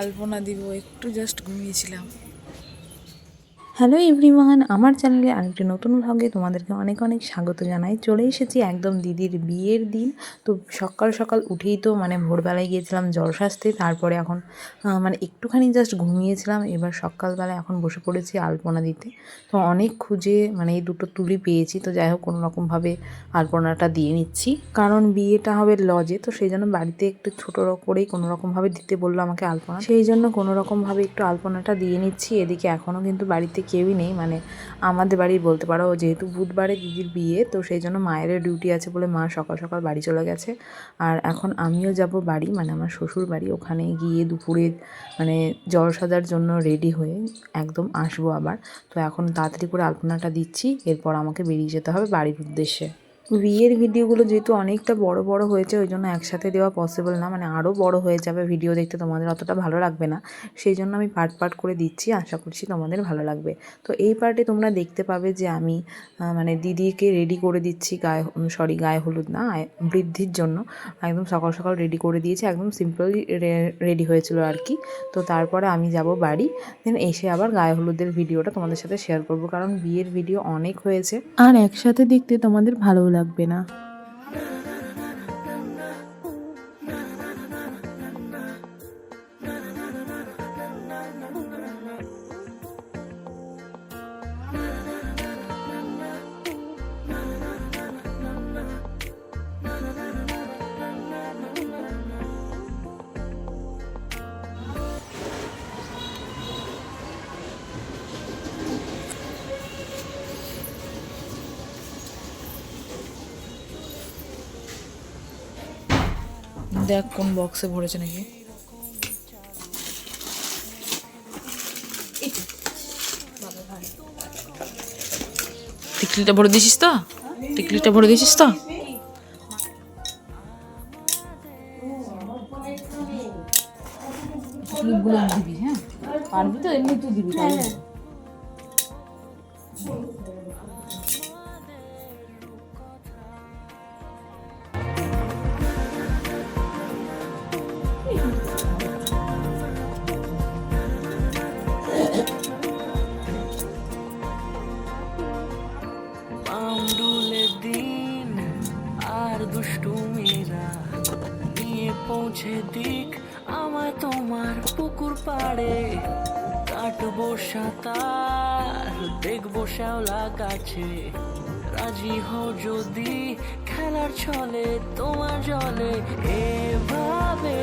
আলপনা দিব একটু জাস্ট ঘুমিয়েছিলাম। হ্যালো এভরিওয়ান, আমার চ্যানেলে আরেকটি নতুন ভ্লগে তোমাদেরকে অনেক অনেক স্বাগত জানাই। চলে এসেছি একদম দিদির বিয়ের দিন। তো সকাল সকাল উঠেই তো মানে ভোরবেলায় গিয়েছিলাম জল তারপরে এখন মানে একটুখানি জাস্ট ঘুমিয়েছিলাম। এবার সকালবেলা এখন বসে পড়েছি আলপনা দিতে। তো অনেক খুঁজে মানে এই দুটো তুলি পেয়েছি। তো যাই হোক কোনো রকমভাবে আলপনাটা দিয়ে নিচ্ছি। কারণ বিয়েটা হবে লজে, তো সেই জন্য বাড়িতে একটু ছোটো করেই কোনো রকমভাবে দিতে বলল আমাকে আলপনা। সেই জন্য কোনো রকমভাবে একটু আলপনাটা দিয়ে নিচ্ছি। এদিকে এখনও কিন্তু বাড়িতে কেউই নেই। মানে আমাদের বাড়ি বলতে পারো, যেহেতু বুধবারে দিদির বিয়ে, তো সেই জন্য মায়ের ডিউটি আছে বলে মা সকাল সকাল বাড়ি চলে গেছে। আর এখন আমিও যাব বাড়ি মানে আমার শ্বশুর বাড়ি। ওখানে গিয়ে দুপুরে মানে জল সাজার জন্য রেডি হয়ে একদম আসব আবার। তো এখন তাড়াতাড়ি করে আলপনাটা দিচ্ছি, এরপর আমাকে বেরিয়ে যেতে হবে বাড়ির উদ্দেশ্যে। বিয়ের ভিডিওগুলো যেহেতু অনেকটা বড় বড় হয়েছে, ওই জন্য একসাথে দেওয়া পসিবল না। মানে আরও বড় হয়ে যাবে ভিডিও দেখতে, তোমাদের অতটা ভালো লাগবে না। সেই জন্য আমি পার্ট পার্ট করে দিচ্ছি, আশা করছি তোমাদের ভালো লাগবে। তো এই পার্টে তোমরা দেখতে পাবে যে আমি মানে দিদিকে রেডি করে দিচ্ছি গায়ে সরি গায়ে হলুদ না বৃদ্ধির জন্য। একদম সকাল সকাল রেডি করে দিয়েছি, একদম সিম্পলি রেডি হয়েছিল আর কি। তো তারপরে আমি যাব বাড়ি দেন এসে আবার গায়ে হলুদের ভিডিওটা তোমাদের সাথে শেয়ার করব। কারণ বিয়ের ভিডিও অনেক হয়েছে। আর একসাথে দেখতে তোমাদের ভালোও লাগবে না। দেখ কোন বক্সে ভরেছে নাকি। টিকলিটা ভরে দিয়েছিস তো? টিকলিটা ভরে দিয়েছিস তো? হ্যাঁ? পারবি তো? এমনি তুই দিবি পাড়ে কাটবো সাঁতার দেখব শ্যাওলা গাছে। রাজি হও যদি খেলার ছলে তোমার জলে। এভাবে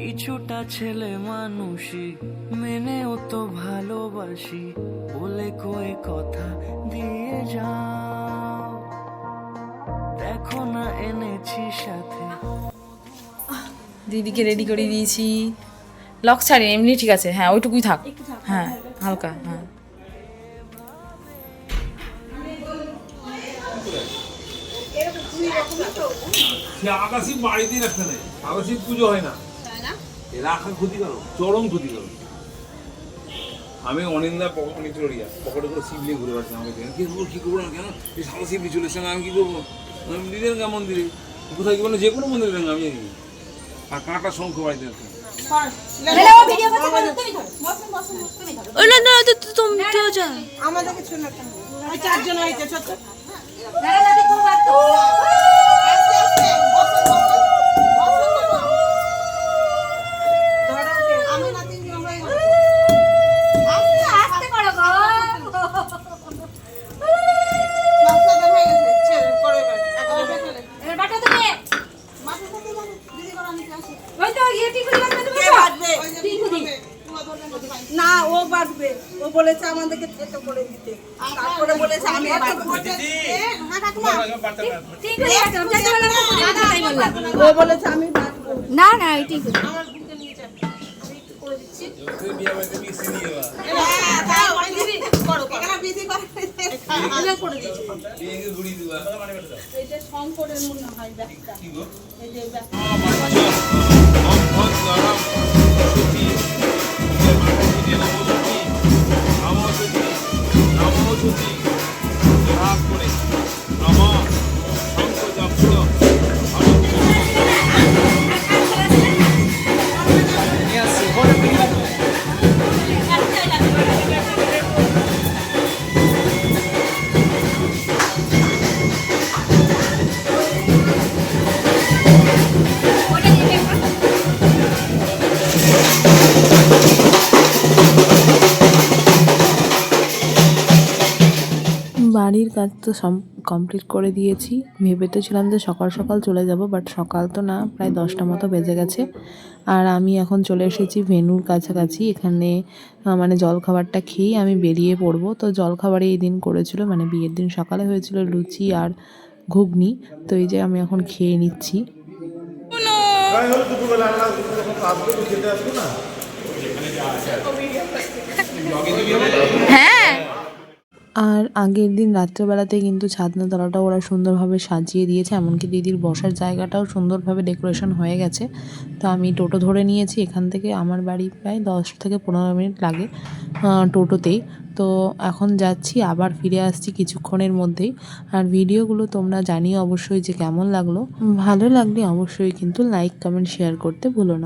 কিছুটা ছেলে মানুষই মেনেও তো ভালোবাসি। বলে কয়ে কথা দিয়ে যাও। দেখো না এনেছি সাথে। দিদিকে রেডি করে দিয়েছি। লক ছাড়ি এমনি ঠিক আছে। হ্যাঁ ওইটুকুই থাক। হ্যাঁ হালকা হ্যাঁ। আকাশি বাড়িতে রাখতে নেই। আকাশি পুজো হয় না। রাখা ক্ষতিকারক চরম ক্ষতিকারক আমি অনিন্দা পকেটে চড়িয়া পকেটে করে শিবলি ঘুরে বেড়াচ্ছি আমাকে দেখেন কি করব কি করব না কেন? এই সাদা শিবলি চলে এসছে না আমি কি করব? আমি দিদের গা মন্দিরে। কোথায় কি বলে যে কোনো মন্দিরে দেন আমি জানি আর কাঁটা শঙ্খ বাড়িতে রাখতে আমাদের কিছু না চারজন হয়েছে না ও বাঁধবে। ও বলেছে আমাদেরকে থেতো করে দিতে। তারপরে বলেছে আমি হ্যাঁ ও বলেছে আমি না না ঠিক আছে। নিয়ে যাবে। আমি একটু কাজ তো সম কমপ্লিট করে দিয়েছি। ভেবে তো ছিলাম যে সকাল সকাল চলে যাব বাট সকাল তো না প্রায় দশটা মতো বেজে গেছে। আর আমি এখন চলে এসেছি ভেনুর কাছাকাছি। এখানে মানে জলখাবারটা খেয়েই আমি বেরিয়ে পড়ব। তো জলখাবারে এই দিন করেছিল মানে বিয়ের দিন সকালে হয়েছিল লুচি আর ঘুগনি। তো এই যে আমি এখন খেয়ে নিচ্ছি। হ্যাঁ আর আগের দিন রাত্রেবেলাতে কিন্তু ছাদনা তলাটাও ওরা সুন্দরভাবে সাজিয়ে দিয়েছে, এমনকি দিদির বসার জায়গাটাও সুন্দরভাবে ডেকোরেশন হয়ে গেছে। তো আমি টোটো ধরে নিয়েছি, এখান থেকে আমার বাড়ি প্রায় দশ থেকে পনেরো মিনিট লাগে টোটোতেই। তো এখন যাচ্ছি, আবার ফিরে আসছি কিছুক্ষণের মধ্যেই। আর ভিডিওগুলো তোমরা জানিও অবশ্যই যে কেমন লাগল। ভালো লাগলে অবশ্যই কিন্তু লাইক, কমেন্ট, শেয়ার করতে ভুলো না।